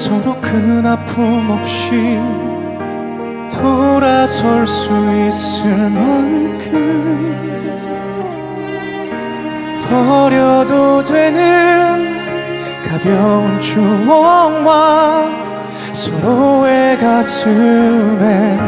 서로 큰 아픔 없이 돌아설 수 있을 만큼 버려도 되는 가벼운 추억만 서로의 가슴에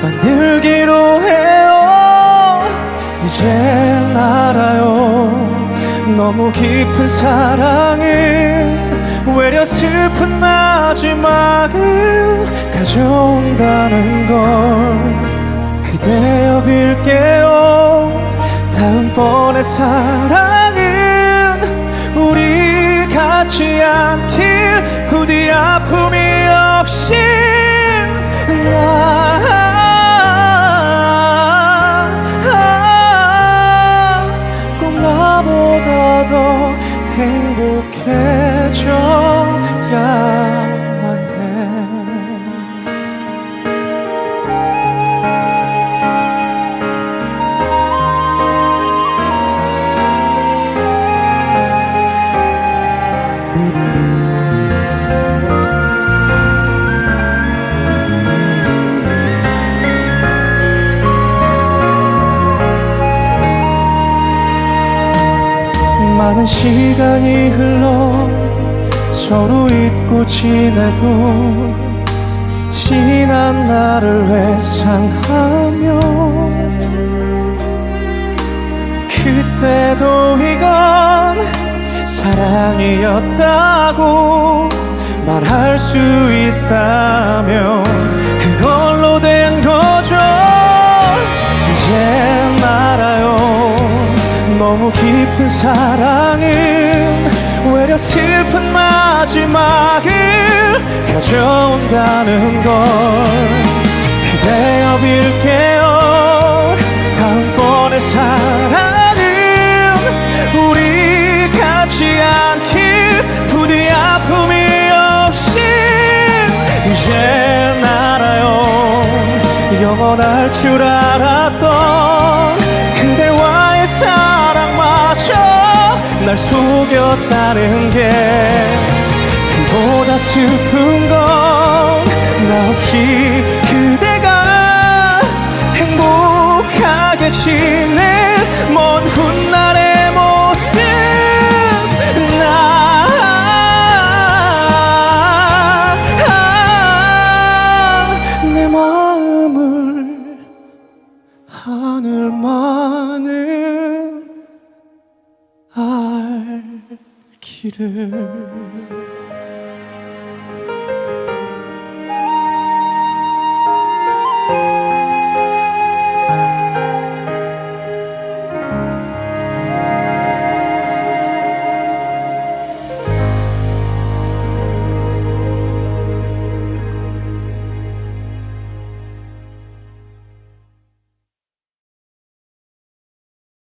만들기로 해요. 이젠 알아요. 너무 깊은 사랑 은 외려 슬픈 마지막을 가져온다는 걸 그대여 빌게요. 다음번의 사랑은 우리 같지 않길 부디 아픔이 없이 나꼭 나보다 더 행복해 많은 시간이 흘러 서로 잊고 지내도 지난 날을 회상하며 그때도 이건 사랑이었다고 말할 수 있다면 그걸로 된 거죠. 이젠 알아요. 너무 깊은 사랑은 외려 슬픈 마지막을 가져온다는 걸 그대여 빌게 영원할 줄 알았던 그대와의 사랑마저 날 속였다는 게 그보다 슬픈 건 나 없이 그대 기를